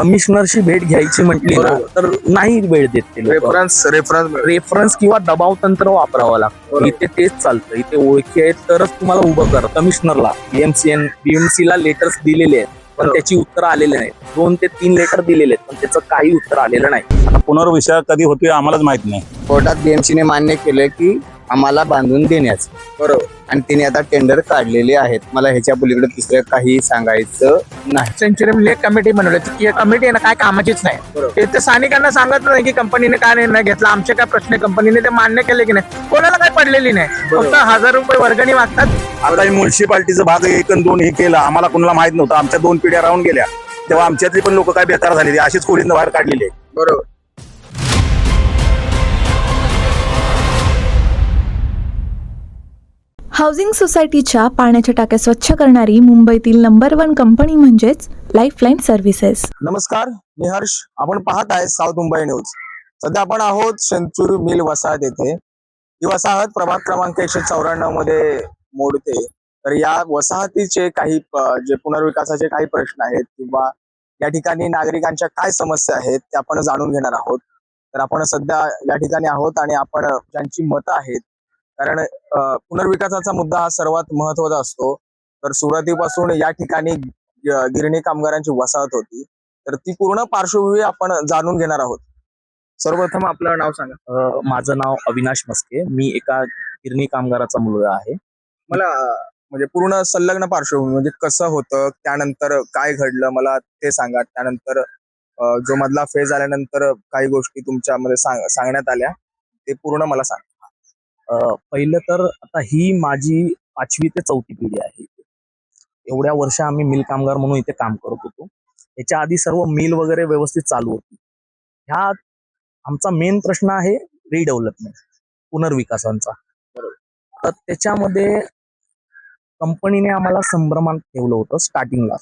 कमिशनरशी भेट घ्यायची म्हटली ना. तर नाही वेळ देत ते लोकं. रेफरन्स रेफरन्स रेफरन्स किंवा दबाव तंत्र वापरावं लागतं. बरोबर. इथे तेच चालतं. इथे ओळखी आहेत तरच तुम्हाला उभं कर. कमिशनरला बीएमसीएन बीएमसी ला लेटर्स दिलेले आहेत पण बरोबर. त्याची उत्तर आलेले नाहीत. दोन ते तीन लेटर दिलेले आहेत पण त्याचं काही उत्तर आलेलं नाही. आता पुनर्विचार कधी होतोय आम्हालाच माहीत नाही. कोर्टात बीएमसीने मान्य केलं की आम्हाला बांधून देण्याचं. बरोबर. आणि तिने आता टेंडर काढलेले आहेत. मला ह्याच्या पलीकडे दुसरं काही सांगायचं नाही. सेंचुरी लेक कमिटी बनवली ती कमिटी आहे ना काय कामाचीच नाही. ते ते स्थानिकांना सांगत नाही की कंपनीने काय निर्णय घेतला. आमचे काय प्रश्न आहे? कंपनीने ते मान्य केले की नाही? कोणाला काय पडलेली नाही. फक्त हजार रुपये वर्गणी मागतात. आता ही म्युन्सिपाल्टीचं भाग एक आणि दोन हे केलं. आम्हाला कोणाला माहीत नव्हतं. आमच्या दोन पिढ्या राहून गेल्या. तेव्हा आमच्यातली पण लोक काय बेकार झालेली. अशीच खोलीतनं बाहेर काढलेली आहे. बरोबर. हाऊसिंग सोसायटीच्या पाण्याच्या टाक्या स्वच्छ करणारी मुंबईतील नंबर वन कंपनी म्हणजेच लाईफलाईन सर्व्हिसेस नमस्कार मी हर्ष. आपण पाहत आहे साऊथ मुंबई न्यूज सध्या आपण आहोत शेंचूर मिल वसाहत येथे. ही वसाहत प्रभाग क्रमांक एकशे चौऱ्याण्णवमध्ये मोडते. तर या वसाहतीचे काही जे पुनर्विकासाचे काही प्रश्न आहेत किंवा या ठिकाणी नागरिकांच्या काय समस्या आहेत ते आपण जाणून घेणार आहोत. तर आपण सध्या या ठिकाणी आहोत आणि आपण ज्यांची मतं आहेत कारण पुनर्विकासाचा मुद्दा हा सर्वात महत्त्वाचा असतो. तर सुरुवातीपासून या ठिकाणी गिरणी कामगारांची वसाहत होती. तर ती पूर्ण पार्श्वभूमी आपण जाणून घेणार आहोत. सर्वप्रथम आपलं नाव सांगा. माझं नाव अविनाश मस्के. मी एका गिरणी कामगाराचा मुलगा आहे. मला म्हणजे पूर्ण संलग्न पार्श्वभूमी म्हणजे कसं होतं त्यानंतर काय घडलं मला ते सांगा. त्यानंतर जो मधला फेज आल्यानंतर काही गोष्टी तुमच्यामध्ये सांग- सांगण्यात आल्या. ते पूर्ण मला सांगा. पहिलं तर आता ही माझी पाचवी ते चौथी पिढी आहे एवढ्या वर्ष आम्ही मिल कामगार म्हणून इथे काम करत होतो. याच्या आधी सर्व मिल वगैरे व्यवस्थित चालू होती. ह्या आमचा मेन प्रश्न आहे रिडेव्हलपमेंट पुनर्विकासांचा. तर त्याच्यामध्ये कंपनीने आम्हाला संभ्रमात ठेवलं होतं स्टार्टिंगला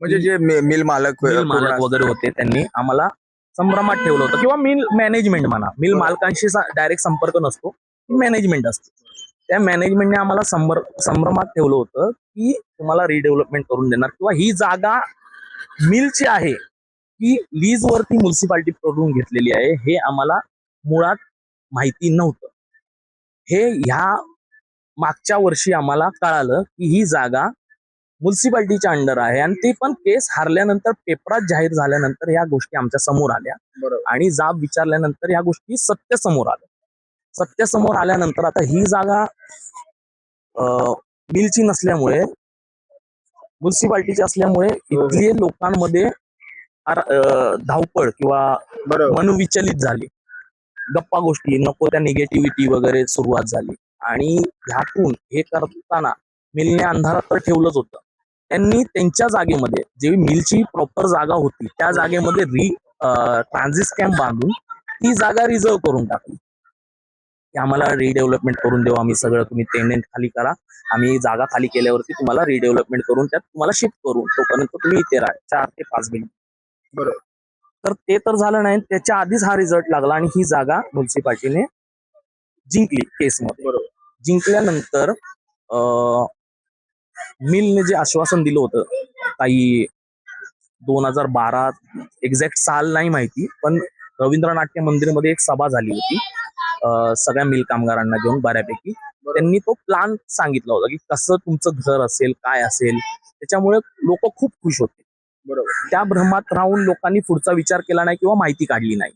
म्हणजे जे मिल मालक मालक. वगैरे होते त्यांनी आम्हाला संभ्रमात ठेवलं होतं. किंवा मिल मॅनेजमेंट म्हणा. मिल. मालकांशी डायरेक्ट संपर्क नसतो. मॅनेजमेंट असते. त्या मॅनेजमेंटने आम्हाला संभ्र संभ्रमात ठेवलं होतं की तुम्हाला रिडेव्हलपमेंट करून देणार. किंवा ही जागा मिलची आहे की लीज वरती म्युन्सिपाल्टी करून घेतलेली आहे हे आम्हाला मुळात माहिती नव्हतं. हे ह्या मागच्या वर्षी आम्हाला कळालं की ही जागा म्युन्सिपाल्टीच्या अंडर आहे आणि ते पण केस हारल्यानंतर पेपरात जाहीर झाल्यानंतर ह्या गोष्टी आमच्यासमोर आल्या. बरोबर. आणि जाब विचारल्यानंतर ह्या गोष्टी सत्य समोर आल्या. सत्य समोर आल्यानंतर आता ही जागा अं, मिलची नसल्यामुळे म्युन्सिपाल्टीची असल्यामुळे इथले लोकांमध्ये फार, अं, धावपळ किंवा बरोबर. मन विचलित झाली. गप्पा गोष्टी नको त्या निगेटिव्हिटी वगैरे सुरुवात झाली. आणि ह्यातून हे करताना मिलने अंधारात तर ठेवलंच होतं. त्यांनी त्यांच्या जागेमध्ये जी मिलची प्रॉपर जागा होती त्या जागेमध्ये री ट्रान्झिट कॅम्प बांधून ती जागा रिझर्व करून टाकली. की आम्हाला रिडेव्हलपमेंट करून देऊ. आम्ही सगळं तुम्ही टेनेंट खाली करा. आम्ही जागा खाली केल्यावरती तुम्हाला रिडेव्हलपमेंट करून त्यात तुम्हाला शिफ्ट करू. तोपर्यंत तुम्ही इथे राहा. चार ते पाच बिल्डिंग बरोबर. तर ते तर झालं नाही. त्याच्या आधीच हा रिझल्ट लागला आणि ही जागा म्युन्सिपाल्टीने जिंकली केसमध्ये. बरोबर. जिंकल्यानंतर अं, मिलने जे आश्वासन दिलं होतं काही दोन हजार बारा एक्झॅक्ट साल नाही माहिती पण रवींद्र नाट्य मंदिरमध्ये एक सभा झाली होती. सगळ्या मिल कामगारांना घेऊन बऱ्यापैकी त्यांनी तो प्लान सांगितला होता की कसं तुमचं घर असेल काय असेल त्याच्यामुळे लोक खूप खुश होते. बरोबर. त्या भ्रमात राहून लोकांनी पुढचा विचार केला नाही किंवा माहिती काढली नाही.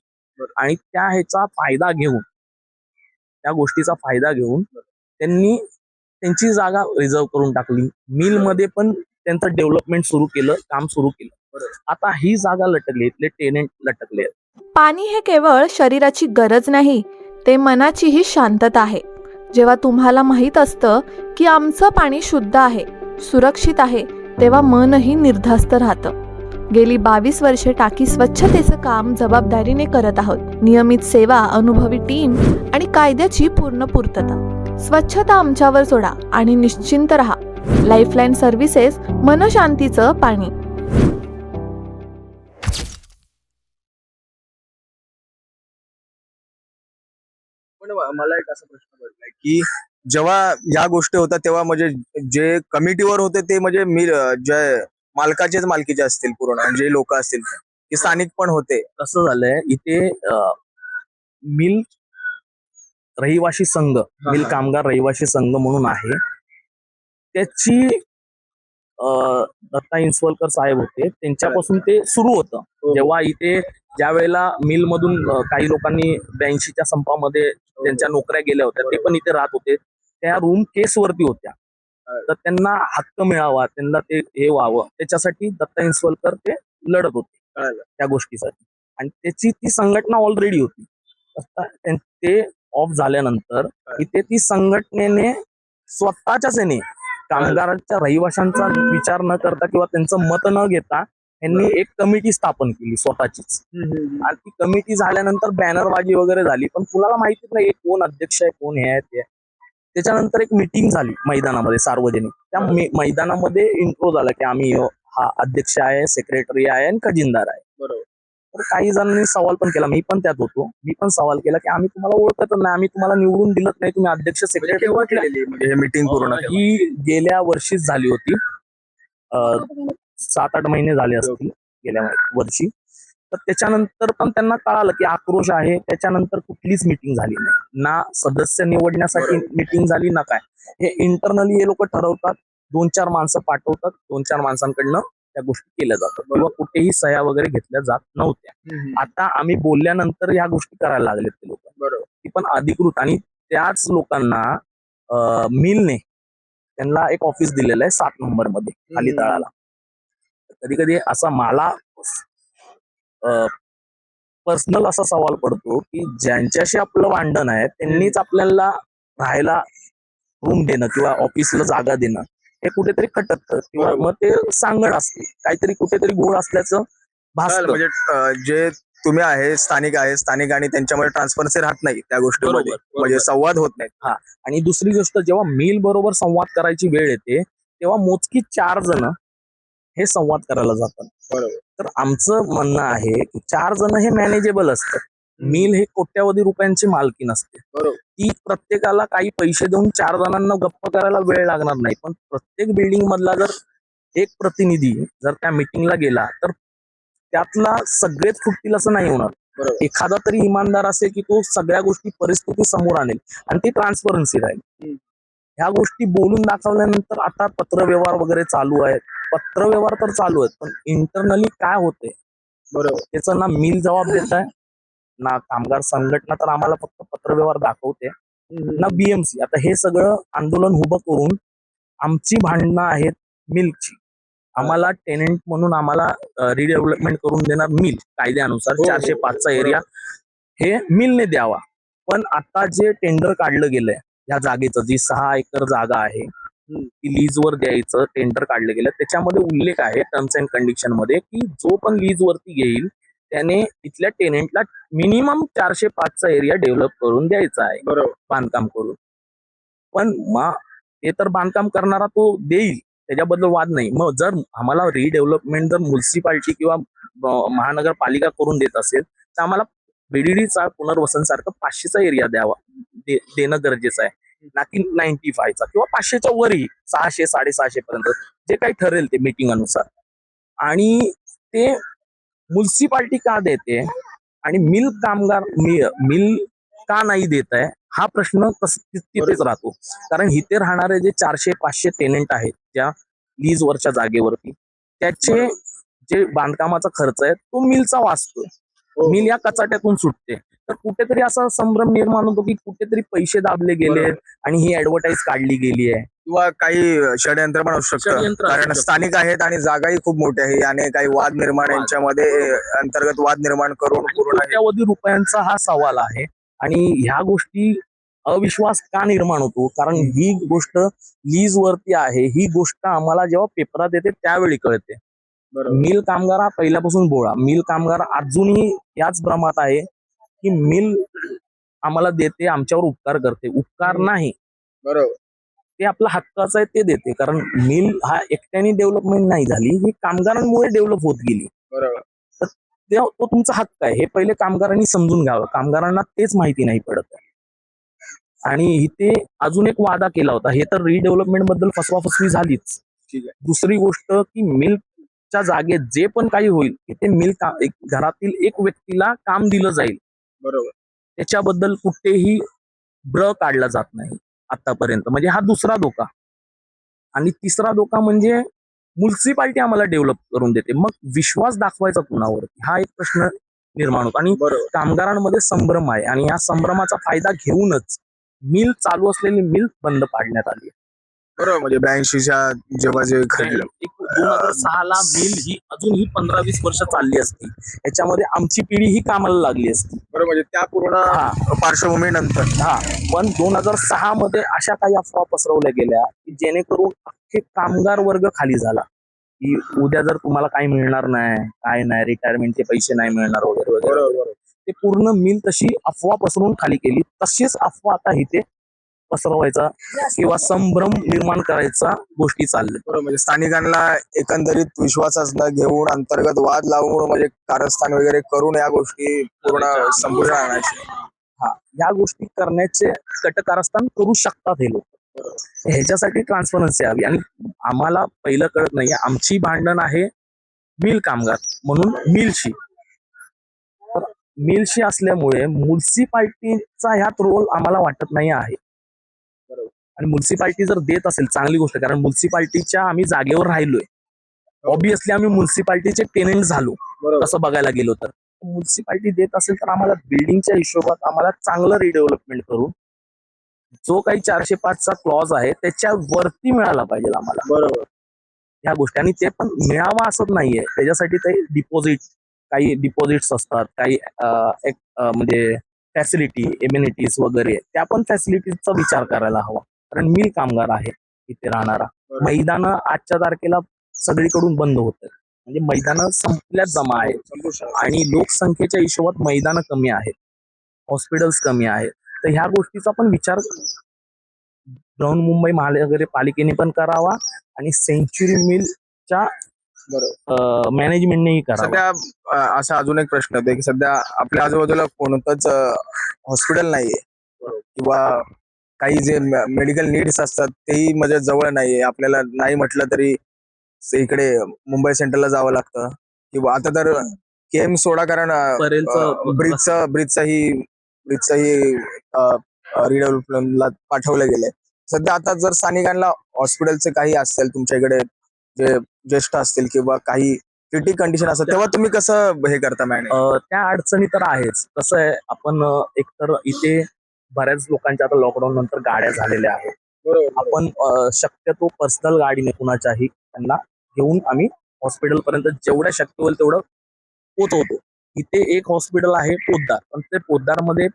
आणि त्या ह्याचा फायदा घेऊन त्या गोष्टीचा फायदा घेऊन त्यांनी त्यांची जागा रिझर्व करून टाकली. मिलमध्ये पण त्यांचं डेव्हलपमेंट सुरू केलं काम सुरू केलं. आता ही जागा लटकली इथले टेनेंट लटकले. पाणी हे केवळ शरीराची गरज नाही ते मनाचीही शांतता आहे. जेव्हा तुम्हाला माहीत असतं की आमचं पाणी शुद्ध आहे सुरक्षित आहे तेव्हा मनही निर्धास्त राहतं. गेली बावीस वर्षे टाकी स्वच्छतेचं काम जबाबदारीने करत आहोत. नियमित सेवा अनुभवी टीम आणि कायद्याची पूर्ण पूर्तता. स्वच्छता आमच्यावर सोडा आणि निश्चिंत रहा. लाईफलाईन सर्व्हिसेस मनशांतीचं पाणी. मला एक असा प्रश्न पडलाय की जेव्हा या गोष्टी होतात तेव्हा म्हणजे जे कमिटीवर होते ते म्हणजे मी जे मालकाचेच मालकीचे असतील पूर्ण जे लोक असतील की स्थानिक पण होते. कसं झालंय इथे मिल रहिवाशी संघ मिल कामगार रहिवाशी संघ म्हणून आहे. त्याची दत्ता इंसवलकर साहेब होते त्यांच्यापासून ते सुरू होतं. जेव्हा इथे ज्या वेळेला मिल मधून अं, काही लोकांनी ब्याऐंशीच्या संपामध्ये त्यांच्या नोकऱ्या गेल्या होत्या ते पण इथे राहत होते. त्या रूम केसवरती होत्या. तर त्यांना हक्क मिळावा त्यांना ते हे व्हावं त्याच्यासाठी दत्ता इंसवलकर ते लढत होते. त्या गोष्टीसाठी. आणि त्याची ती संघटना ऑलरेडी होती. ते ऑफ झाल्यानंतर इथे ती संघटनेने स्वतःच्याच याने कामगारांच्या रहिवाशांचा विचार न करता किंवा त्यांचं मत न घेता यांनी एक कमिटी स्थापन केली स्वतःचीच. आणि ती कमिटी झाल्यानंतर बॅनरबाजी वगैरे झाली पण कुणाला माहितीच नाही कोण अध्यक्ष आहे कोण हे आहे ते आहे. त्याच्यानंतर एक मिटिंग झाली मैदानामध्ये सार्वजनिक. त्या मे- मैदानामध्ये इंट्रो झाला की आम्ही हा अध्यक्ष आहे सेक्रेटरी आहे आणि खजिनदार आहे. बरोबर. तर काही जणांनी सवाल पण केला मी पण त्यात होतो. मी पण सवाल केला की आम्ही तुम्हाला ओळखतच नाही आम्ही तुम्हाला निवडून दिलं नाही तुम्ही अध्यक्ष सेक्रेटरी म्हणजे हे मीटिंग पूर्ण अं, ही गेल्या वर्षीच झाली होती. सात आठ महिने झाले असतील गेल्या वर्षी. तर त्याच्यानंतर पण त्यांना कळालं की आक्रोश आहे. त्याच्यानंतर कुठलीच मिटिंग झाली नाही. ना सदस्य निवडण्यासाठी मिटिंग झाली ना काय. हे इंटरनली हे लोक ठरवतात. दोन चार माणसं पाठवतात. दोन चार माणसांकडनं त्या गोष्टी केल्या जातात. किंवा कुठेही सह्या वगैरे घेतल्या जात नव्हत्या. आता आम्ही बोलल्यानंतर ह्या गोष्टी करायला लागलेत ते लोक. बरोबर. ती पण अधिकृत आणि त्याच लोकांना मिलने त्यांना एक ऑफिस दिलेलं आहे सात नंबरमध्ये खाली. तळाला. कधी कधी असा मला पर्सनल असा सवाल पडतो की ज्यांच्याशी आपलं भांडण आहे त्यांनीच आपल्याला राहायला रूम देणं किंवा ऑफिसला जागा देणं हे कुठेतरी खटकतं किंवा. मग ते सांगड असते. काहीतरी कुठेतरी गोड असल्याचं भासतं. म्हणजे जे तुम्ही आहे स्थानिक आहे स्थानिक आणि त्यांच्यामध्ये ट्रान्सपरन्सी राहत नाही त्या गोष्टीमध्ये. बरोबर, म्हणजे संवाद होत नाही. आणि दुसरी गोष्ट जेव्हा मिल बरोबर संवाद करायची वेळ येते तेव्हा मोजकी चार जण हे संवाद करायला जातात. बरोबर. तर आमचं म्हणणं आहे की चार जण हे मॅनेजेबल असतात. मिल हे कोट्यावधी रुपयांची मालकी नसते बरोबर. ती प्रत्येकाला काही पैसे देऊन चार जणांना गप्प करायला वेळ लागणार नाही. पण प्रत्येक बिल्डिंग मधला जर एक प्रतिनिधी जर त्या मिटिंगला गेला तर त्यातला सगळेच फुटतील असं नाही होणार. एखादा तरी इमानदार असेल की तो सगळ्या गोष्टी परिस्थिती समोर आणेल आणि ती ट्रान्सपरन्सी राहील. ह्या गोष्टी बोलून दाखवल्यानंतर आता पत्रव्यवहार वगैरे चालू आहेत. पत्रव्यवहार तर चालू आहेत पण इंटरनली काय होते बरोबर. त्याचं ना मिल जबाब देत आहे ना कामगार संघटना तर आम्हाला फक्त पत्रव्यवहार दाखवते ना बीएमसी आता हे सगळं आंदोलन उभं करून आमची भांडणं आहेत मिल्कची आम्हाला टेनेंट म्हणून आम्हाला रिडेव्हलपमेंट करून देणार मिल कायद्यानुसार हो, चारशे हो, पाचचा बरोबर. एरिया हे मिलने द्यावा. पण आता जे टेंडर काढलं गेलंय या जागेचं जी सहा एकर जागा आहे ती लीजवर द्यायचं टेंडर काढलं गेलं. त्याच्यामध्ये उल्लेख आहे टर्म्स अँड कंडिशनमध्ये की जो पण लीज वरती घेईल त्याने इथल्या टेनेंटला मिनिमम चारशे पाचचा एरिया डेव्हलप करून द्यायचा आहे. बरोबर. बांधकाम करून. पण मग ते तर बांधकाम करणारा तो देईल त्याच्याबद्दल वाद नाही. मग जर आम्हाला रिडेव्हलपमेंट जर म्युन्सिपाल्टी किंवा महानगरपालिका करून देत असेल तर आम्हाला बीडीडीचा पुनर्वसन सारखं पाचशेचा एरिया द्यावा देणं गरजेचं आहे. ना की नाईन्टी फायचा किंवा पाचशेच्या वरही सहाशे साडेसहाशे पर्यंत जे काही ठरेल ते मीटिंग अनुसार. आणि ते म्युन्सिपाल्टी का देते आणि मिल कामगार मिल का नाही देत आहे हा प्रश्न तिथेच राहतो. कारण इथे राहणारे जे चारशे पाचशे टेनेंट आहेत त्या लीजवरच्या जागेवरती त्याचे जे बांधकामाचा खर्च आहे तो मिलचा वाचतोय. मिल या कचाट्यातून सुटते. तर कुठेतरी असा संभ्रम निर्माण होतो की कुठेतरी पैसे दाबले गेले आणि ही ऍडव्हर्टाईज काढली गेली आहे. किंवा काही षडयंत्र पण असू शकतं. कारण. स्थानिक आहेत आणि जागाही खूप मोठी आहे आणि काही वाद निर्माण. यांच्यामध्ये अंतर्गत वाद निर्माण करून कोट्यावधी रुपयांचा हा सवाल आहे आणि ह्या गोष्टी अविश्वास का निर्माण होतो? कारण ही गोष्ट लीज वरती आहे. ही गोष्ट आम्हाला जेव्हा पेपरात येते त्यावेळी कळते. मिल कामगार हा पहिल्यापासून बोळा. मिल कामगार अजूनही याच भ्रमात आहे. की मिल आम्हाला देते आमच्यावर उपकार करते. उपकार नाही. बरोबर. ते आपला हक्काचं आहे ते देते. कारण मिल हा एकट्याने डेव्हलपमेंट नाही झाली ही कामगारांमुळे डेव्हलप होत गेली. बरोबर. ते तो तुमचा हक्क आहे. हे पहिले कामगारांनी समजून घ्यावं. कामगारांना तेच माहिती नाही पडत. आणि इथे अजून एक वादा केला होता. हे तर रिडेव्हलपमेंटबद्दल फसवाफसवी झालीच. दुसरी गोष्ट की मिल मिलच्या जागेत जे पण काही होईल ते मिल घरातील एक व्यक्तीला काम दिलं जाईल. बरोबर. त्याच्याबद्दल कुठेही ब्र काढला जात नाही आतापर्यंत. म्हणजे हा दुसरा धोका. आणि तिसरा धोका म्हणजे म्युन्सिपाल्टी आम्हाला डेव्हलप करून देते. मग विश्वास दाखवायचा कुणावर हा एक प्रश्न निर्माण होतो. आणि कामगारांमध्ये संभ्रम आहे. आणि या संभ्रमाचा फायदा घेऊनच मिल चालू असलेली मिल बंद पाडण्यात आली बरोबर. म्हणजे ब्याऐंशीच्या जेव्हा जे घडलं. एक दोन हजार सहा ला मिल ही अजून ही पंधरा वीस वर्ष चालली असती. याच्यामध्ये आमची पिढी ही कामाला लागली असती. बरोबर म्हणजे त्या पूर्ण पार्श्वभूमीनंतर. हा. पण दोन हजार सहा मध्ये अशा काही अफवा पसरवल्या गेल्या की जेणेकरून अख्खे कामगार वर्ग खाली झाला. की उद्या जर तुम्हाला काही मिळणार नाही काय नाही रिटायरमेंटचे पैसे नाही मिळणार वगैरे वगैरे. ते पूर्ण मिल तशी अफवा पसरवून खाली केली. तशीच अफवा आता इथे पसरवायचा किंवा संभ्रम निर्माण करायचा गोष्टी चालल्या. म्हणजे स्थानिकांना एकंदरीत विश्वासात न घेऊन अंतर्गत वाद लावून म्हणजे कारस्थान वगैरे करून या गोष्टी पूर्ण संपुष्ट आणायची. हा या गोष्टी करण्याचे कटकारस्थान करू शकतात हे लोक. ह्याच्यासाठी ट्रान्सपरन्सी हवी आणि आम्हाला पहिलं कळत नाही आमची भांडण आहे मिल कामगार म्हणून मिलशी. मिलशी असल्यामुळे म्युन्सिपाल्टीचा ह्यात रोल आम्हाला वाटत नाही आहे. आणि म्युन्सिपाल्टी जर देत असेल चांगली गोष्ट कारण म्युन्सिपाल्टीच्या आम्ही जागेवर राहिलोय. ऑब्विसली आम्ही म्युन्सिपाल्टीचे टेनेंट झालो तसं बघायला गेलो तर. म्युन्सिपाल्टी देत असेल तर आम्हाला बिल्डिंगच्या हिशोबात आम्हाला चांगलं रिडेव्हलपमेंट करून जो काही चारशे पाचचा क्लॉज आहे त्याच्या वरती मिळाला पाहिजे आम्हाला. बरोबर. ह्या गोष्टी आणि ते पण मिळावा असत नाहीये. त्याच्यासाठी ते डिपॉझिट काही डिपॉझिट्स असतात काही म्हणजे फॅसिलिटी एम्युनिटीज वगैरे त्या पण फॅसिलिटीजचा विचार करायला हवा. कारण मिल कामगार आहे इथे राहणारा. मैदानं आजच्या तारखेला सगळीकडून बंद होत. म्हणजे मैदानं संपल्यात जमा आहेत. आणि लोकसंख्येच्या हिशोबात मैदानं कमी आहेत. हॉस्पिटल्स कमी आहेत. तर ह्या गोष्टीचा पण विचार बृहन्मुंबई महानगरपालिकेने पण करावा आणि सेंच्युरी मिलच्या मॅनेजमेंटनेही करावा. सध्या असा अजून एक प्रश्न होता की सध्या आपल्या आजूबाजूला कोणतंच हॉस्पिटल नाहीये. किंवा काही जे मेडिकल नीड्स असतात तेही म्हणजे जवळ नाहीये. आपल्याला नाही म्हटलं तरी इकडे मुंबई सेंट्रलला जावं लागतं. किंवा आता तर केम सोडा कारण ब्रिजचं ब्रिजचाही ब्रिजचाही रिडेव्हलपमेंटला पाठवलं गेलंय. सध्या आता जर स्थानिकांना हॉस्पिटलचे काही असतील तुमच्या इकडे जे ज्येष्ठ असतील किंवा काही क्रिटिक कंडिशन असेल तेव्हा तुम्ही कसं हे करता अं, त्या अडचणी तर आहेच. कसं आहे आपण एकतर इथे बऱ्याच लोकांच्या आता लॉकडाऊन नंतर गाड्या झालेल्या आहेत. आपण शक्यतो पर्सनल गाडीने कुणाच्याही त्यांना घेऊन आम्ही हॉस्पिटल पर्यंत जेवढ्या शक्य होईल तेवढं पोहोचवतो इथे एक हॉस्पिटल आहे पोद्दार पण ते पोद्दारमध्ये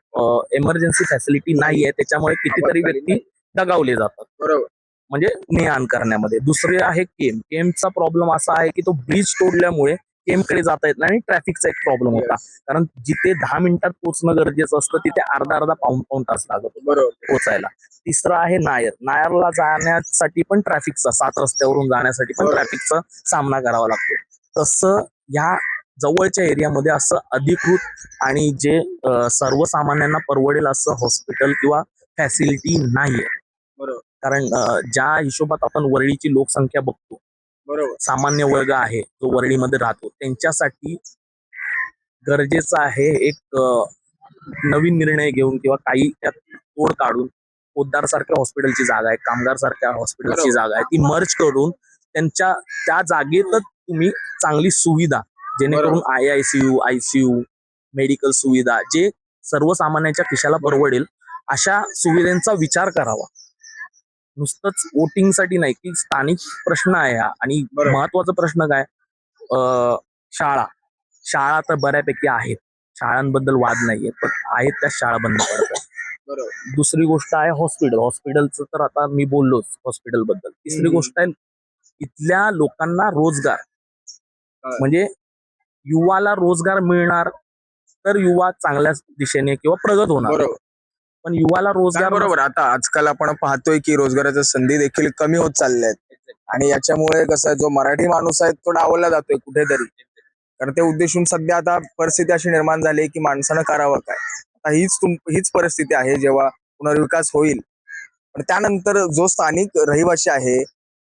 एमर्जन्सी फॅसिलिटी नाही आहे त्याच्यामुळे कितीतरी व्यक्ती दगावले जातात. बरोबर. म्हणजे ने आण करण्यामध्ये. दुसरे आहे केम केमचा प्रॉब्लेम असा आहे की तो ब्रिज तोडल्यामुळे केमकडे जाता येत नाही आणि ट्रॅफिकचा एक प्रॉब्लेम होता. कारण जिथे दहा मिनिटात पोहोचणं गरजेचं असतं तिथे अर्धा अर्धा पाऊन पाऊन तास लागतो बरोबर. पोहोचायला. तिसरं आहे नायर. नायरला जाण्यासाठी पण ट्रॅफिकचा सात रस्त्यावरून जाण्यासाठी पण. ट्रॅफिकचा सामना करावा लागतो. तसं ह्या जवळच्या एरियामध्ये असं अधिकृत आणि जे सर्वसामान्यांना परवडेल असं हॉस्पिटल किंवा फॅसिलिटी नाहीये. बरोबर. कारण ज्या हिशोबात आपण वरळीची लोकसंख्या बघतो सामान्य वर्ग आहे जो वरळीमध्ये राहतो. त्यांच्यासाठी गरजेचं आहे एक नवीन निर्णय घेऊन किंवा काही त्यात तोड काढून पोद्दार सारख्या हॉस्पिटलची जागा आहे कामगार सारख्या हॉस्पिटलची. जागा आहे ती मर्ज करून त्यांच्या त्या जागेतच तुम्ही चांगली सुविधा जेणेकरून I I C U I C U medical सुविधा जे सर्वसामान्यांच्या खिशाला परवडेल अशा सुविधांचा विचार करावा. नुसतंच वोटिंगसाठी नाही की स्थानिक प्रश्न आहे हा. आणि बरोबर. महत्त्वाचा प्रश्न काय? अं, शाळा. शाळा तर बऱ्यापैकी आहेत. शाळांबद्दल वाद नाहीये पण आहेत त्या शाळा बंद पडतात. बरोबर. दुसरी गोष्ट आहे हॉस्पिटल. हॉस्पिटलचं तर आता मी बोललोच हॉस्पिटलबद्दल तिसरी हम्म. गोष्ट आहे इथल्या लोकांना रोजगार. म्हणजे युवाला रोजगार मिळणार तर युवा चांगल्या दिशेने किंवा प्रगत होणार. बरोबर. पण युवाला रोजगार बरोबर आता आजकाल आपण पाहतोय की रोजगाराच्या संधी देखील कमी होत चालल्या आहेत आणि याच्यामुळे कसं आहे, जो मराठी माणूस आहे तो डावलला जातोय कुठेतरी. कारण ते उद्देशून सध्या आता परिस्थिती अशी निर्माण झाली की माणसानं करावं काय. आता हीच तुम हीच परिस्थिती आहे जेव्हा पुनर्विकास होईल. पण त्यानंतर जो स्थानिक रहिवासी आहे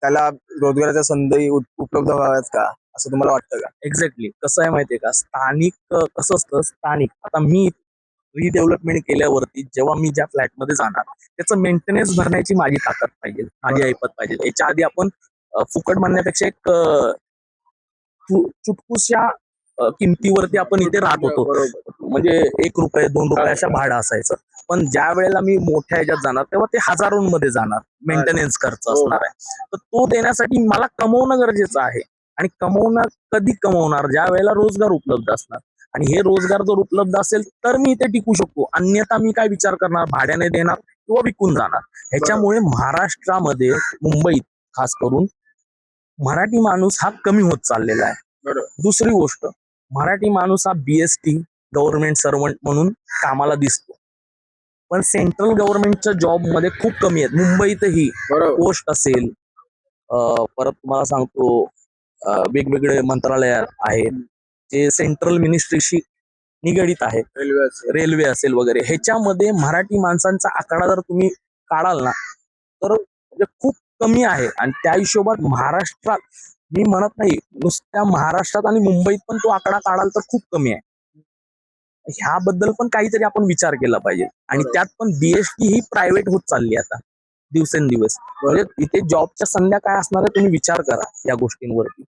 त्याला रोजगाराच्या संधी उप- उपलब्ध व्हाव्यात का? असं तुम्हाला वाटतं का? एक्झॅक्टली कसं आहे माहितीये का? स्थानिक कसं असतं? स्थानिक. आता मी रिडेव्हलपमेंट केल्यावरती जेव्हा मी ज्या फ्लॅटमध्ये जाणार त्याचं मेंटेनन्स भरण्याची माझी ताकद पाहिजे माझी ऐपत पाहिजे. याच्या आधी आपण फुकट म्हणण्यापेक्षा एक चुटकुशा किमतीवरती आपण इथे राहत होतो. म्हणजे एक रुपये दोन रुपये अशा भाडं असायचं. पण ज्या वेळेला मी मोठ्या ह्याच्यात जाणार तेव्हा ते हजारोंमध्ये जाणार मेंटेनन्स खर्च हो. असणार आहे. तर तो देण्यासाठी मला कमवणं गरजेचं आहे. आणि कमवणं कधी कमवणार? ज्या वेळेला रोजगार उपलब्ध असणार. आणि हे रोजगार जर उपलब्ध असेल तर मी इथे टिकू शकतो. अन्यथा मी काय विचार करणार? भाड्याने देणार किंवा विकून जाणार? ह्याच्यामुळे महाराष्ट्रामध्ये मुंबईत खास करून मराठी माणूस हा कमी होत चाललेला आहे. दुसरी गोष्ट मराठी माणूस हा बीएसटी गव्हर्नमेंट सर्वंट म्हणून कामाला दिसतो. पण सेंट्रल गव्हर्नमेंटच्या जॉबमध्ये खूप कमी आहेत. मुंबईतही पोस्ट असेल परत तुम्हाला सांगतो वेगवेगळे मंत्रालय आहेत. जे सेंट्रल मिनिस्ट्रीशी निगडीत आहेत रेल्वे असेल. रेल्वे असेल वगैरे. ह्याच्यामध्ये मराठी माणसांचा आकडा जर तुम्ही काढाल ना तर म्हणजे खूप कमी आहे. आणि त्या हिशोबात महाराष्ट्रात मी म्हणत नाही नुसत्या महाराष्ट्रात आणि मुंबईत पण तो आकडा काढाल तर खूप कमी आहे. ह्याबद्दल पण काहीतरी आपण विचार केला पाहिजे. आणि त्यात पण बीएसटी ही प्रायव्हेट होत चालली आता दिवसेंदिवस. म्हणजे इथे जॉबच्या संध्या काय असणार आहे तुम्ही विचार करा या गोष्टींवरती.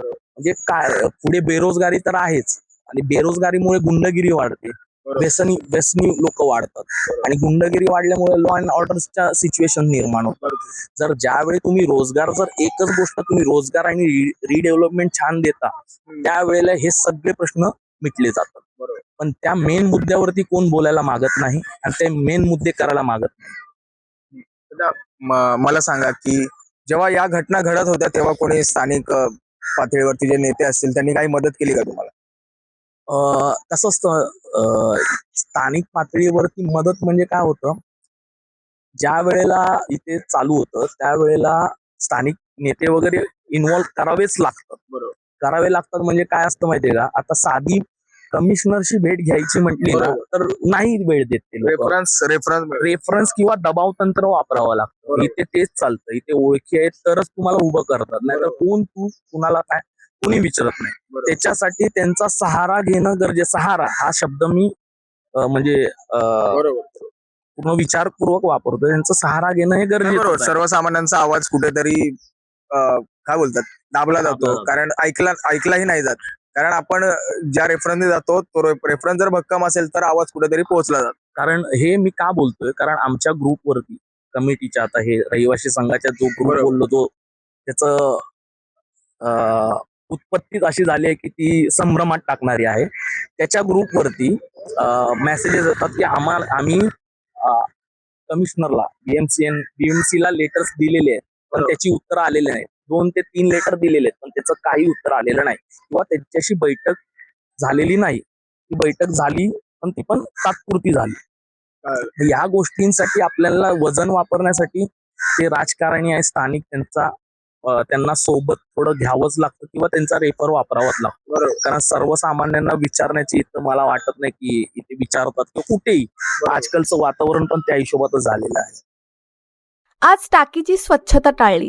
म्हणजे काय पुढे बेरोजगारी तर आहेच. आणि बेरोजगारीमुळे गुंडगिरी वाढते. व्यसनी व्यसनी लोक वाढतात. आणि गुंडगिरी वाढल्यामुळे लॉ अँड ऑर्डरच्या सिच्युएशन निर्माण होतात. जर ज्यावेळी तुम्ही रोजगार जर एकच गोष्ट तुम्ही रोजगार आणि रिडेव्हलपमेंट छान देता त्यावेळेला हे सगळे प्रश्न मिटले जातात. पण त्या मेन मुद्द्यावरती कोण बोलायला मागत नाही आणि ते मेन मुद्दे करायला मागत नाही. मला सांगा की जेव्हा या घटना घडत होत्या तेव्हा कोणी स्थानिक पातळीवरती जे नेते असतील त्यांनी काही मदत केली का तुम्हाला? अं, कसं असतं स्थानिक पातळीवरती मदत म्हणजे काय होतं? ज्या वेळेला इथे चालू होतं त्यावेळेला स्थानिक नेते वगैरे इन्व्हॉल्व करावेच लागतात. बरोबर. करावे लागतात म्हणजे काय असतं माहितीये का? आता साधी कमिशनरशी भेट घ्यायची म्हटली ना. तर नाही वेळ देत ते रेफरन्स रेफरन्स रेफरन्स किंवा दबाव तंत्र वापरावं लागतं. इथे तेच चालतं. इथे ओळखी आहेत तरच तुम्हाला उभं करतात. नाही तर कोण तू कुणाला काय कोणी विचारत नाही. त्याच्यासाठी त्यांचा सहारा घेणं गरजेचं. सहारा हा शब्द मी म्हणजे पूर्ण विचारपूर्वक वापरतो त्यांचा सहारा घेणं हे गरजेचं. सर्वसामान्यांचा आवाज कुठेतरी काय बोलतात? दाबला जातो. कारण ऐकला ऐकलाही नाही जात. कारण आपण ज्या रेफरन्सने जातो तो रेफरन्स जर भक्कम असेल तर आवाज कुठेतरी पोहोचला जातो. कारण हे मी का बोलतोय? कारण आमच्या ग्रुपवरती कमिटीच्या आता हे रहिवासी संघाच्या जो ग्रुप. बोललो तो त्याचं उत्पत्तीच अशी झाली आहे की ती संभ्रमात टाकणारी आहे. त्याच्या ग्रुपवरती मेसेजेस येतात की आम्हाला आम्ही कमिशनरला बीएमसीएन बीएमसी ला लेटर्स दिलेले आहेत. पण. त्याची उत्तरं आलेले नाहीत. दोन ते तीन लेटर दिलेले आहेत पण त्याचं काही उत्तर आलेलं नाही. किंवा त्यांच्याशी बैठक झालेली नाही. ती बैठक झाली पण ती पण तात्पुरती झाली. या गोष्टींसाठी आपल्याला वजन वापरण्यासाठी ते राजकारणी आहे स्थानिक त्यांचा त्यांना सोबत थोडं घ्यावंच लागतं किंवा त्यांचा रेफर वापरावाच लागतो. कारण सर्वसामान्यांना विचारण्याची इथं मला वाटत नाही की इथे विचारतात किंवा कुठेही. आजकालचं वातावरण पण त्या हिशोबातच झालेलं आहे. आज टाकीची स्वच्छता टाळली.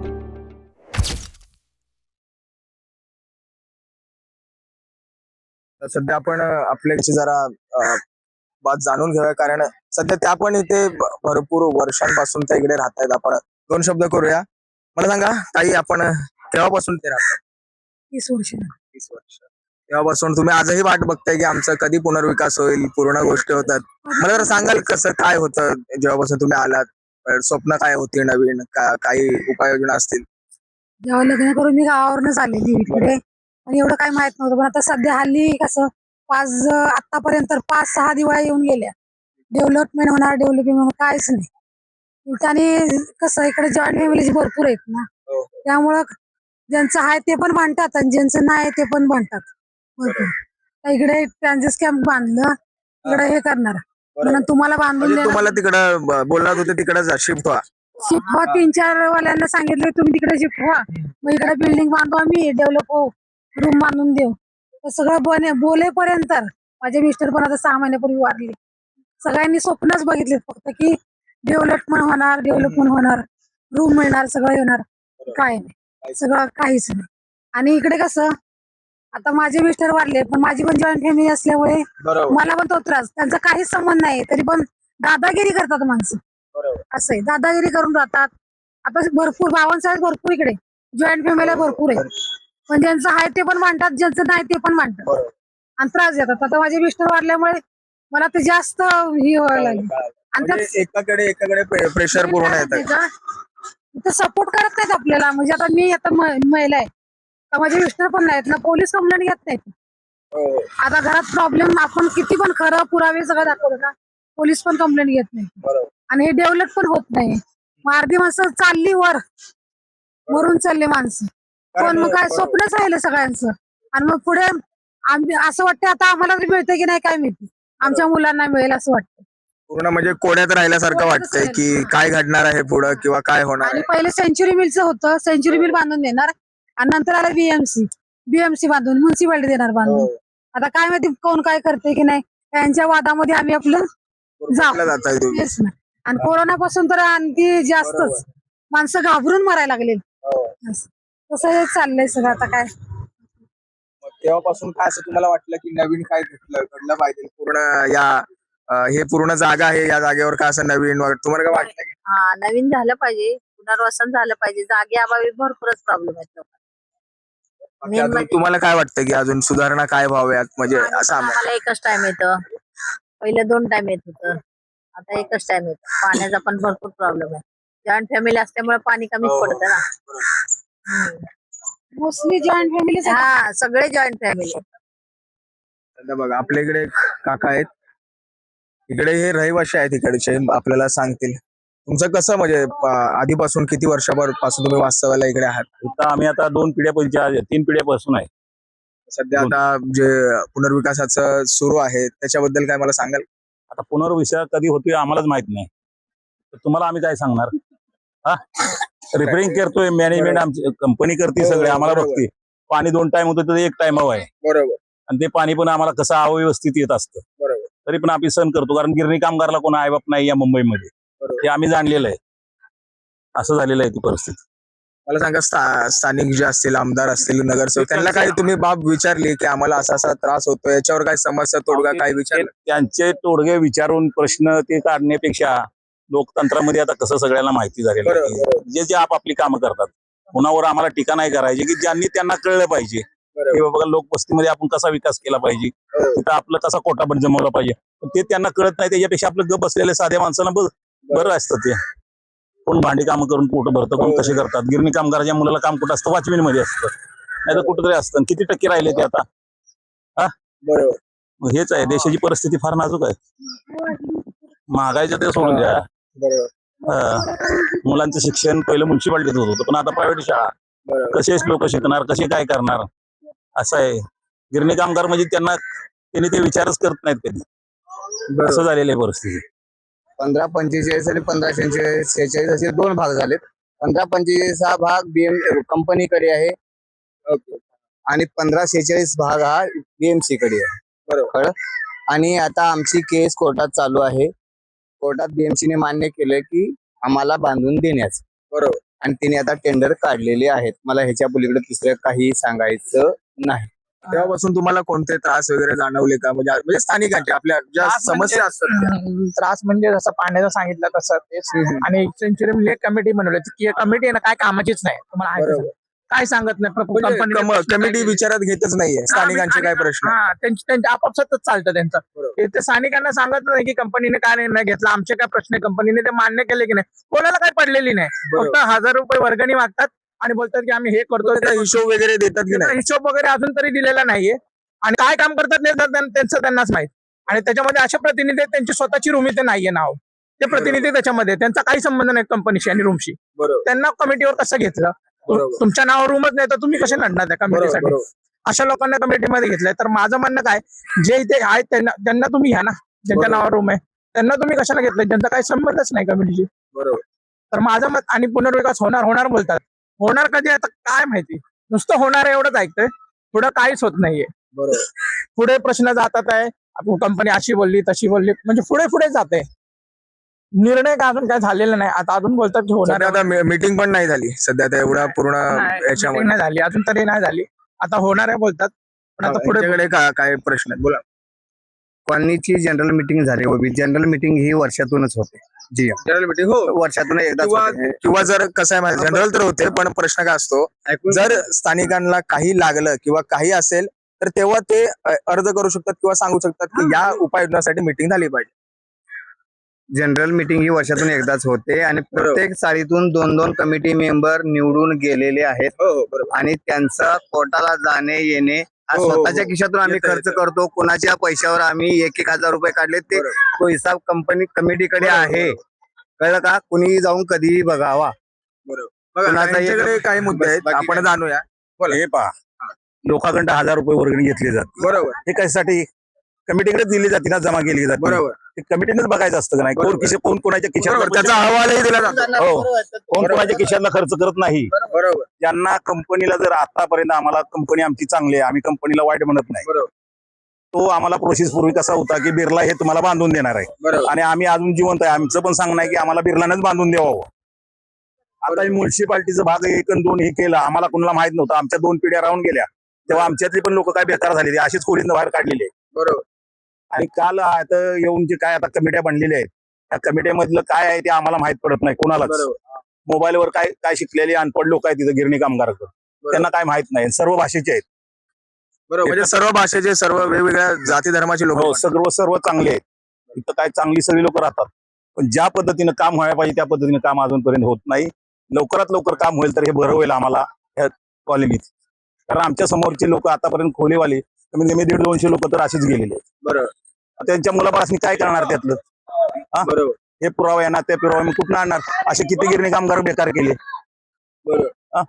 सध्या आपण आपल्याची जरा बात जाणून घेऊया. कारण सध्या त्या पण इथे भरपूर वर्षांपासून त्या इकडे राहत आहेत आपण. दोन शब्द करूया. मला सांगा ताई आपण केव्हापासून ते राहतात तीस वर्ष तीस वर्ष. तेव्हापासून तुम्ही आजही वाट बघताय की आमचा कधी पुनर्विकास होईल पूर्ण गोष्टी होतात. मला जरा सांगाल कसं काय होतं जेव्हापासून तुम्ही आलात? स्वप्न काय होती नवीन? काही उपाययोजना असतील? जेव्हा लग्न करून मी गावावरूनच आलेली इकडे. आणि एवढं काही माहीत नव्हतं. पण आता सध्या हल्ली कसं पाच आतापर्यंत पाच सहा दिवाळी येऊन गेल्या. डेव्हलपमेंट होणार डेव्हलपमेंट होणार काहीच नाही. आणि कसं इकडे जॉईंट फॅमिली भरपूर आहेत ना. हो. त्यामुळं ज्यांचं आहे ते पण बांधतात आणि ज्यांचं नाही ते पण बांधतात. भरपूर. इकडे ट्रान्झिस कॅम्प बांधलं इकडे हे करणार. म्हणून तुम्हाला बांधून म्हणजे तुम्हाला तिकडं बोलणार होते तिकडे शिफ्ट व्हा. शिफ्ट व्हा. तीन चार वाल्यांना सांगितले तुम्ही तिकडे शिफ्ट व्हा. मग इकडे बिल्डिंग बांधू आम्ही डेव्हलप हो रूम बांधून देऊ. सगळं बने बोलेपर्यंत माझे मिस्टर पण आता सहा महिन्यापूर्वी वारले. सगळ्यांनी स्वप्नच बघितले फक्त की डेव्हलपमेंट होणार डेव्हलपमेंट होणार. रूम मिळणार सगळं येणार. काय नाही. सगळं काहीच नाही. आणि इकडे कसं आता माझे मिस्टर वारले पण माझी पण जॉईंट फॅमिली असल्यामुळे मला पण तो त्रास. त्यांचा काहीच संबंध नाही तरी पण दादागिरी करतात माणसं. असं आहे दादागिरी करून जातात. आता भरपूर भावांसाहेब भरपूर इकडे. जॉईंट फॅमिली भरपूर आहे. पण ज्यांचं आहे ते पण मांडतात ज्यांचं नाही ते पण मांडतात बरोबर. आणि त्रास देतात. आता माझे मिस्टर वाढल्यामुळे मला ते जास्त ही व्हायला लागली. आणि म्हणजे एकाकडे एकाकडे प्रेशर पूर्ण येतं. सपोर्ट करत नाहीत आपल्याला. म्हणजे आता मी आता म- महिला आहे. तर माझे मिस्टर पण नाहीत ना. पोलीस कंप्लेंट घेत नाहीत. हो. आता घरात प्रॉब्लेम आपण किती पण खरं पुरावे सगळं दाखवलं ना पोलीस पण कंप्लेंट घेत नाही बरोबर. आणि हे डेव्हलप पण होत नाही. मग अर्धी माणसं चालली वर. वरून चालली माणसं. पण मग काय स्वप्नच राहिलं सगळ्यांचं. आणि मग पुढे आम्ही असं वाटतं आता आम्हाला मिळतं की नाही काय माहिती. आमच्या मुलांना मिळेल असं वाटतं पूर्ण म्हणजे कोड्यात राहिल्यासारखं वाटतंय की काय घडणार आहे पुढं किंवा काय होणार आणि आहे? पहिले सेंचुरी मिलचं होतं. सेंचुरी मिल बांधून देणार. आणि नंतर आलं बीएमसी बीएमसी बांधून म्युन्सिपालिटी देणार बांधून. हो. आता काय माहिती कोण काय करते की नाही. त्यांच्या वादामध्ये आम्ही आपलं जाऊ कुठलं जाताय तुम्ही तेच ना. आणि कोरोना पासून तर आणखी जास्तच. माणसं घाबरून मरायला लागले हो. तसं हे चाललंय सगळं आता काय? मग तेव्हापासून काय असं तुम्हाला वाटलं की नवीन काय घडलं घडलं पाहिजे? पूर्ण या अं, हे पूर्ण जागा आहे या जागेवर काय असं नवीन वगैरे तुम्हाला काय वाटलं की हा नवीन झालं पाहिजे. पुनर्वसन झालं पाहिजे. जागेअभावी भरपूरच प्रॉब्लेम आहेत लोकांना. बाकी main अजून म्हणजे- तुम्हाला काय वाटतं की अजून सुधारणा काय व्हाव्यात म्हणजे असं आम्हाला आम्हाला एकच टाइम येतं. पहिले दोन टाइम येत होतं. आता एकच टाइम येतं. पाण्याचा पण भरपूर प्रॉब्लेम आहे. जॉईंट फॅमिली असल्यामुळे पाणी कमीच हो, हो. पडतं ना. मोस्टली जॉईंट फॅमिली हा सगळे जॉईंट फॅमिली आता बघा आपल्या इकडे एक काका आहेत. इकडे हे रहिवाशी आहेत इकडचे आपल्याला सांगतील. तुमचं कसं म्हणजे अं, आधीपासून किती वर्षाभरपासून तुम्ही वास्तव्याला इकडे आहात? इथं आम्ही आता दोन पिढ्यापासून तीन पिढ्यापासून आहे. सध्या आता जे पुनर्विकासाचं सुरू आहे त्याच्याबद्दल काय मला सांगाल? आता पुनर्विचार कधी होतोय आम्हालाच माहीत नाही. तर तुम्हाला आम्ही काय सांगणार? रिपेअरिंग करतोय मॅनेजमेंट आमची कंपनी करते सगळे आम्हाला. बघते. पाणी दोन टाइम होतं तर एक टाइम हवा आहे. बरोबर. आणि ते पाणी पण आम्हाला कसं अव्यवस्थित येत असतं. बरोबर. तरी पण आम्ही सण करतो कारण गिरणी कामगारला कोण आईबाप नाही या मुंबईमध्ये. हे आम्ही जाणलेलं आहे. असं झालेलं आहे ती परिस्थिती. मला सांगा स्था- स्थानिक जे असतील आमदार असतील नगरसेवक त्यांना काही तुम्ही बाब विचारली की आम्हाला असा असा त्रास होतो याच्यावर काय समस्या तोडगा काय विचार त्यांचे तोडगे विचारून प्रश्न ते काढण्यापेक्षा लोकतंत्रामध्ये आता कसं सगळ्याला माहिती झालेलं आहे जे जे आपापली कामं करतात कुणावर आम्हाला टीका नाही करायची की ज्यांनी त्यांना कळलं पाहिजे. की बाबा लोकवस्तीमध्ये आपण कसा विकास केला पाहिजे हो. तिथं आपलं कसा कोटा पण जमवला पाहिजे. पण ते त्यांना कळत नाही त्याच्यापेक्षा आपलं गप बसलेल्या साध्या माणसाला बघ बरं असतं ते. कोण भांडी कामं करून पोट भरतं कोण हो. कसे करतात गिरणी कामगाराच्या मुलाला काम कुठं असतं वॉचमॅनमध्ये असतं. नाही तर कुठेतरी असतं. किती टक्के राहिले ते आता? बरोबर. मग हेच आहे देशाची परिस्थिती फार नाजूक आहे. महागाईचं ते सोडून द्या. बरोबर. मुलांचं शिक्षण पहिलं म्युन्सिपाल्टीत होत होतं पण आता प्रायव्हेट शाळा. बरोबर. कसे लोक शिकणार कसे काय करणार? असं आहे. गिरणी कामगार म्हणजे त्यांना त्यांनी ते विचारच करत नाहीत कधी. बरोबर. असं झालेलं आहे परिस्थिती. पंधरा पंचेचाळीस आणि पंधरा शेहेचाळीस असे दोन भाग झालेत. पंधरा पंचेचाळीस हा भाग बीएम कंपनीकडे आहे. ओके. आणि पंधरा शेहेचाळीस भाग हा बीएमसी कडे आहे. बरोबर. कळलं? आणि आता आमची केस कोर्टात चालू आहे. कोर्टात BMC ने मान्य केलं की आम्हाला बांधून देण्याचं बरोबर. आणि तिने आता टेंडर काढलेले आहेत मला ह्याच्या पलीकडे दुसरं काही सांगायचं नाही तेव्हापासून तुम्हाला कोणते त्रास वगैरे जाणवले का म्हणजे म्हणजे स्थानिकांचे आपल्या ज्या त्रास म्हणजे- समस्या असतात त्या. हम्म, त्रास म्हणजे जसं पाण्याचं सांगितलं तसं तेच आणि सेंचुरी मिल कमिटी बनवली की कमिटी आहे ना काय कामाचीच नाही तुम्हाला आहे बरोबर. तसं. काय सांगत नाही म्हणजे कमिटी विचारात घेतच नाहीये. स्थानिकांचे काय प्रश्न? हा त्यांचे त्यांचे आपापसातच चालतं त्यांचं. ते- स्थानिकांना सांगत नाही की कंपनीने काय निर्णय घेतला आमचे काय प्रश्न आहे कंपनीने ते मान्य केले की नाही. कोणाला काय पडलेली नाही. फक्त हजार रुपये वर्गणी मागतात आणि बोलतात की आम्ही हे करतो हिशोब वगैरे देतात की नाही? हिशोब वगैरे अजून तरी दिलेला नाहीये. आणि काय काम करतात त्यांचं त्यांनाच माहीत. आणि त्याच्यामध्ये असे प्रतिनिधी त्यांची स्वतःची रूम इथे नाहीये नाव. ते प्रतिनिधी त्याच्यामध्ये त्यांचा काही संबंध नाही कंपनीशी आणि रूमशी त्यांना कमिटीवर कसं घेतलं. तुमच्या नावावर रूमच नाही तर तुम्ही कसे लढणार त्या कमिटीसाठी अशा लोकांना कमिटीमध्ये घेतलंय. तर माझं म्हणणं काय जे इथे आहेत त्यांना त्यांना तुम्ही घ्या ना. ज्यांच्या. नावावर रूम आहे. त्यांना तुम्ही कशाला घेतलं ज्यांचा काही संबंधच नाही कमिटीशी बरोबर. तर माझं मत आणि पुनर्विकास होणार होणार बोलतात. होणार कधी आता काय माहिती? नुसतं होणार आहे एवढंच ऐकतंय. पुढं काहीच होत नाहीये. बरोबर. पुढे प्रश्न जातात आहे. कंपनी अशी बोलली तशी बोलली. म्हणजे पुढे पुढे जाते निर्णय का अजून काय झालेला नाही? आता अजून बोलतात की होणार सध्या आता मीटिंग पण नाही झाली. सध्या आता एवढा पूर्ण नाही, याच्यामध्ये नाही झाली. अजून तरी नाही झाली. आता होणार आहे बोलतात. पण आता पुढे यांच्याकडे का- काय प्रश्न आहेत? बोला. कॉलनीची जनरल मिटिंग झाली. होती जनरल मिटिंग ही वर्षातूनच होते. जी. जनरल मीटिंग हो. वर्षातून एकदाच किंवा जर कसं आहे माहिती जनरल तर होते पण प्रश्न काय असतो? जर स्थानिकांना काही लागलं किंवा काही असेल तर तेव्हा ते अ, अर्ज करू शकतात किंवा सांगू शकतात की या उपाययोजनासाठी मिटिंग झाली पाहिजे. जनरल मिटिंग ही वर्षातून एकदाच होते आणि प्रत्येक चाळीतून दोन दोन कमिटी मेंबर निवडून गेलेले आहेत. हो हो बरोबर. आणि त्यांचा कोर्टाला जाणे येणे हा हो, हो, हो. स्वतःच्या खिशातून आम्ही खर्च. करतो. कुणाच्या पैशावर आम्ही एक एक हजार रुपये काढले ते बरोबर. तो हिसाब कंपनी कमिटीकडे बरोबर, आहे. कळलं का? कुणी जाऊन कधीही बघावा. यांच्याकडे काही मुद्दे आहेत. आपण? जाणूया. हे पहा. लोकांकडे हजार रुपये वर्गणी घेतली जाते. बरोबर. हे कशासाठी? कमिटीकडे दिली जाते ना जमा केली जाते. बरोबर. ते कमिटीनेच बघायचं असतं का नाही? कोण. किशे कोण कोणाच्या खिशात त्याचा अहवालही दिला जातो. हो. कोण कोणाच्या खिशातला खर्च करत नाही? बरोबर. ज्यांना कंपनीला जर आतापर्यंत आम्हाला कंपनी आमची चांगली आहे आम्ही कंपनीला वाईट म्हणत नाही. बरोबर. तो आम्हाला प्रोसेस पूर्वी कसा होता की बिर्ला हे तुम्हाला बांधून देणार आहे. बरोबर. आणि आम्ही अजून जिवंत आहे. आमचं पण सांगणं आहे की आम्हाला बिर्लानेच बांधून द्यावं. आता म्युन्सिपाल्टीचं भाग एक आणि दोन हे केलं. आम्हाला कुणाला माहीत नव्हतं. आमच्या दोन पिढ्या राहून गेल्या. तेव्हा आमच्यातली पण लोक काय बेकार झालेली. अशीच खोलीतनं बाहेर काढलेली आहे. बरोबर. आणि काल आता येऊन जे काय आता कमिट्या बनलेल्या आहेत त्या कमिट्यामधलं काय आहे ते आम्हाला माहीत पडत नाही कोणालाच. मोबाईलवर काय काय शिकलेले अनपड लोक आहेत तिथं गिरणी कामगार त्यांना काय माहीत नाही सर्व भाषेचे आहेत. बरोबर म्हणजे सर्व भाषेचे सर्व वेगवेगळ्या जाती धर्माचे लोक हो सर्व सर्व चांगले आहेत. इथं काय चांगली सगळी लोक राहतात. पण ज्या पद्धतीनं काम व्हायला पाहिजे त्या पद्धतीनं काम अजूनपर्यंत होत नाही. लवकरात लवकर काम होईल तर हे बरं होईल आम्हाला ह्या कॉलनीत. कारण आमच्या समोरचे लोक आतापर्यंत खोलेवाले कमी दीड दोनशे लोक तर असेच गेलेले आहेत. बरोबर. त्यांच्या मुलापासून काय करणार त्यातलं? बरोबर. हे पुरावा येणार ते पुरावा मी कुठं आणणार? असे किती गिरणी कामगार बेकार केले. हा?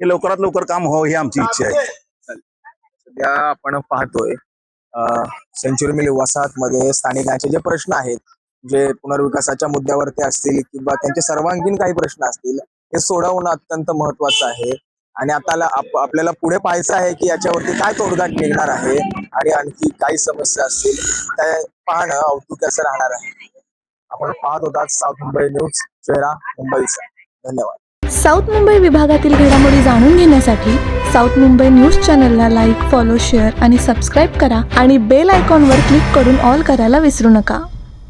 हे लवकरात लवकर काम हो ही आमची इच्छा आहे. सध्या आपण पाहतोय सेंचुरी मिल वसाहतमध्ये स्थानिकांचे जे प्रश्न आहेत जे पुनर्विकासाच्या मुद्द्यावरती असतील किंवा त्यांचे सर्वांगीण काही प्रश्न असतील हे सोडवणं अत्यंत महत्वाचं आहे. आणि आता आपल्याला पुढे पाहायचं आहे की याच्यावरती काय तोडगा निघणार आहे आणि आणखी काही समस्या असतील त्या पाहणं औतुक्याचं राहणार आहे. आपण पाहत होता साऊथ मुंबई न्यूज. चेहरा मुंबईचा. धन्यवाद. साऊथ मुंबई विभागातील घडामोडी जाणून घेण्यासाठी साऊथ मुंबई न्यूज चॅनलला लाईक फॉलो शेअर आणि सबस्क्राईब करा आणि बेल आयकॉनवर क्लिक करून ऑल करायला विसरू नका.